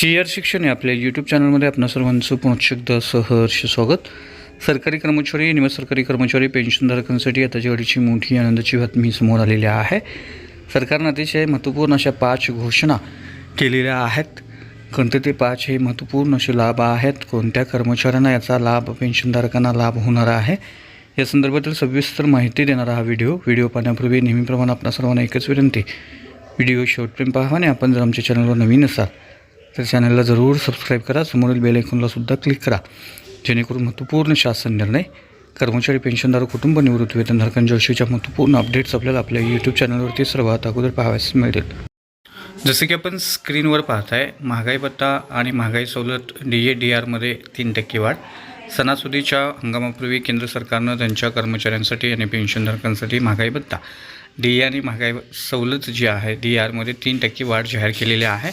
Chair शिक्षण या आपल्या यूट्यूब चॅनलमध्ये आपणा सर्वांचं पुनश्च सहर्ष स्वागत. सरकारी कर्मचारी निम सरकारी कर्मचारी पेन्शनधारकांसाठी आताची घडीची मोठी आनंदाची बातमी समोर आलेली आहे. सरकारनं अतिशय महत्त्वपूर्ण अशा पाच घोषणा केलेल्या आहेत. कोणते ते पाच हे महत्त्वपूर्ण असे लाभ आहेत? कोणत्या कर्मचाऱ्यांना याचा लाभ पेन्शनधारकांना लाभ होणार आहे? या संदर्भातील सविस्तर माहिती देणारा हा व्हिडिओ. व्हिडिओ पाहण्यापूर्वी नेहमीप्रमाणे आपणा सर्वांना एकच विनंती. व्हिडिओ शेवटपर्यंत पाहावा आणि आपण जर आमच्या चॅनलवर नवीन असाल तर चॅनलला जरूर सबस्क्राईब करा. समोरील बेल क्लिक करा. जेणेकरून महत्त्वपूर्ण शासन निर्णय कर्मचारी पेन्शनदार कुटुंब निवृत्ती वेतनधारकांच्या विषयीच्या महत्त्वपूर्ण अपडेट्स आपल्याला आपल्या यूट्यूब चॅनलवरती सर्वात अगोदर पाहावयास मिळतील. जसं की आपण स्क्रीनवर पाहताय महागाई भत्ता आणि महागाई सवलत डी ए डी आरमध्ये तीन टक्के वाढ. सणासुदीच्या हंगामापूर्वी केंद्र सरकारनं त्यांच्या कर्मचाऱ्यांसाठी आणि पेन्शनधारकांसाठी महागाई भत्ता डी ए आणि महागाई सवलत जी आहे डी आरमध्ये तीन टक्के वाढ जाहीर केलेली आहे.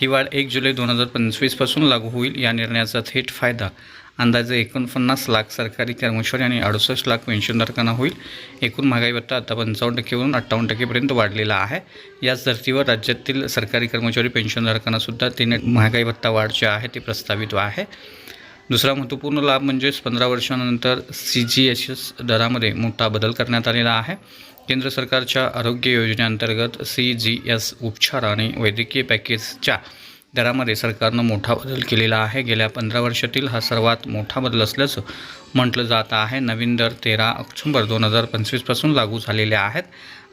ही वाढ एक जुलै दोन हजार पंचवीसपासून लागू होईल या निर्णयाचा थेट फायदा अंदाजे एकोणपन्नास लाख सरकारी कर्मचारी आणि अडुसष्ट लाख पेन्शनधारकांना होईल. एकूण महागाई भत्ता आता पंचावन्न टक्केवरून अठ्ठावन्न टक्केपर्यंत वाढलेला आहे. याच धर्तीवर राज्यातील सरकारी कर्मचारी पेन्शनधारकांनासुद्धा तिने तीन महागाई भत्ता वाढ जे आहे ते प्रस्तावित आहे. दुसरा महत्त्वपूर्ण लाभ म्हणजेच पंधरा वर्षानंतर सी जी एस एस दरामध्ये मोठा बदल करण्यात आलेला आहे. केंद्र सरकारच्या आरोग्य योजनेअंतर्गत सी जी एस उपचार आणि वैद्यकीय पॅकेजच्या दरामध्ये सरकारनं मोठा बदल केलेला आहे. गेल्या पंधरा वर्षातील हा सर्वात मोठा बदल असल्याचं म्हटलं जात आहे. नवीन दर तेरा ऑक्टोंबर दोन हजार पंचवीसपासून लागू झालेले आहेत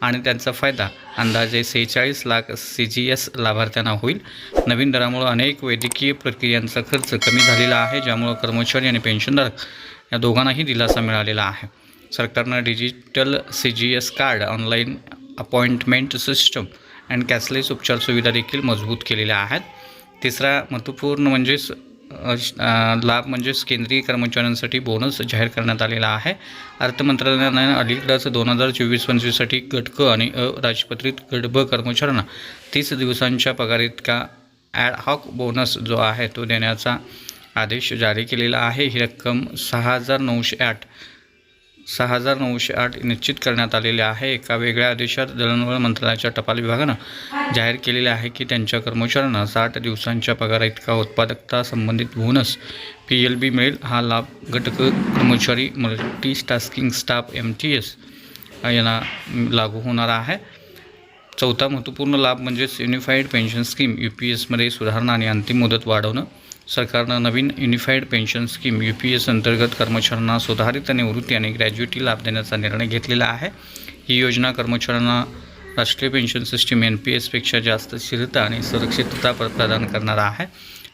आणि त्यांचा फायदा अंदाजे सेहेचाळीस लाख सी जी एस लाभार्थ्यांना होईल. नवीन दरामुळं अनेक वैद्यकीय प्रक्रियांचा खर्च कमी झालेला आहे ज्यामुळं कर्मचारी आणि पेन्शनधारक या दोघांनाही दिलासा मिळालेला आहे. सरकारनं digital C G S card online appointment system and cashless उपचार सुविधा देखील मजबूत केलेल्या आहेत. तिसरा महत्त्वपूर्ण म्हणजेच लाभ म्हणजेच केंद्रीय कर्मचाऱ्यांसाठी बोनस जाहीर करण्यात आलेला आहे. अर्थ मंत्रालयानं अलीकडच दोन हजार चोवीस पंचवीससाठी गटक आणि अराजपत्रित गट ब कर्मचाऱ्यांना तीस दिवसांच्या पगार इतका ॲड हॉक बोनस जो आहे तो देण्याचा आदेश जारी केलेला आहे. ही रक्कम सहा हजार नऊशे आठ सहा हजार नऊशे आठ निश्चित करण्यात आलेले आहे. एका वेगळ्या आदेशात दळणवळण मंत्रालयाच्या टपाल विभागानं जाहीर केलेले आहे की त्यांच्या कर्मचाऱ्यांना साठ दिवसांच्या पगारा इतका उत्पादकता संबंधित बोनस पी एल बी मिळेल. हा लाभ घटक कर्मचारी multi tasking staff M T S यांना लागू होणार आहे. चौथा महत्त्वपूर्ण लाभ म्हणजेच unified pension scheme U P एसमध्ये सुधारणा आणि अंतिम मुदत वाढवणं. सरकारनं नवीन unified pension scheme U P S अंतर्गत कर्मचाऱ्यांना सुधारित निवृत्ती आणि ग्रॅज्युएटी लाभ देण्याचा निर्णय घेतलेला आहे. ही योजना कर्मचाऱ्यांना राष्ट्रीय पेन्शन सिस्टीम एन पी एसपेक्षा जास्त स्थिरता आणि सुरक्षितता प्रदान करणार आहे.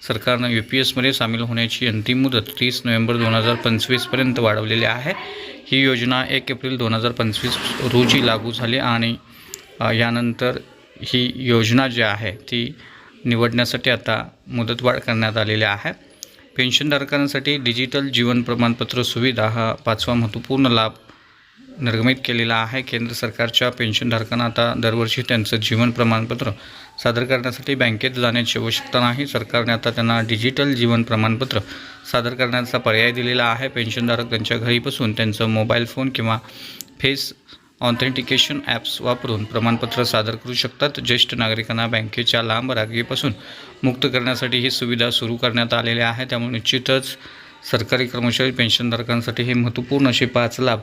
सरकारनं यू पी एसमध्ये सामील होण्याची अंतिम मुदत तीस नोव्हेंबर दोन हजार पंचवीसपर्यंत वाढवलेली आहे. ही योजना एक एप्रिल दोन हजार पंचवीस रोजी लागू झाली आणि यानंतर ही योजना जी आहे ती निवडण्यासाठी आता मुदतवाढ करण्यात आलेली आहे. पेन्शनधारकांसाठी डिजिटल जीवन प्रमाणपत्र सुविधा हा पाचवा महत्त्वपूर्ण लाभ निर्गमित केलेला आहे. केंद्र सरकारच्या पेन्शनधारकांना आता दरवर्षी त्यांचं जीवन प्रमाणपत्र सादर करण्यासाठी बँकेत जाण्याची आवश्यकता नाही. सरकारने आता त्यांना डिजिटल जीवन प्रमाणपत्र सादर करण्याचा पर्याय दिलेला आहे. पेन्शनधारक त्यांच्या घरी बसून त्यांचं मोबाईल फोन किंवा फेस ऑथेंटिकेशन ॲप्स वापरून प्रमाणपत्र सादर करू शकतात. ज्येष्ठ नागरिकांना बँकेच्या लांब रागीपासून मुक्त करण्यासाठी ही सुविधा सुरू करण्यात आलेली आहे. त्यामुळे निश्चितच सरकारी कर्मचारी पेन्शनधारकांसाठी हे महत्त्वपूर्ण असे पाच लाभ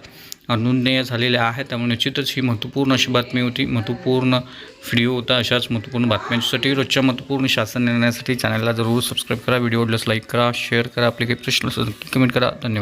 अनुज्ञेय झालेले आहेत. त्यामुळे निश्चितच ही महत्त्वपूर्ण अशी बातमी होती. महत्त्वपूर्ण व्हिडिओ होता अशाच महत्त्वपूर्ण बातम्यांसाठी. रोजच्या महत्त्वपूर्ण शासन निर्णयासाठी चॅनलला जरूर सबस्क्राईब करा. व्हिडिओ लाईक करा शेअर करा. आपले काही प्रश्न असेल कमेंट करा. धन्यवाद.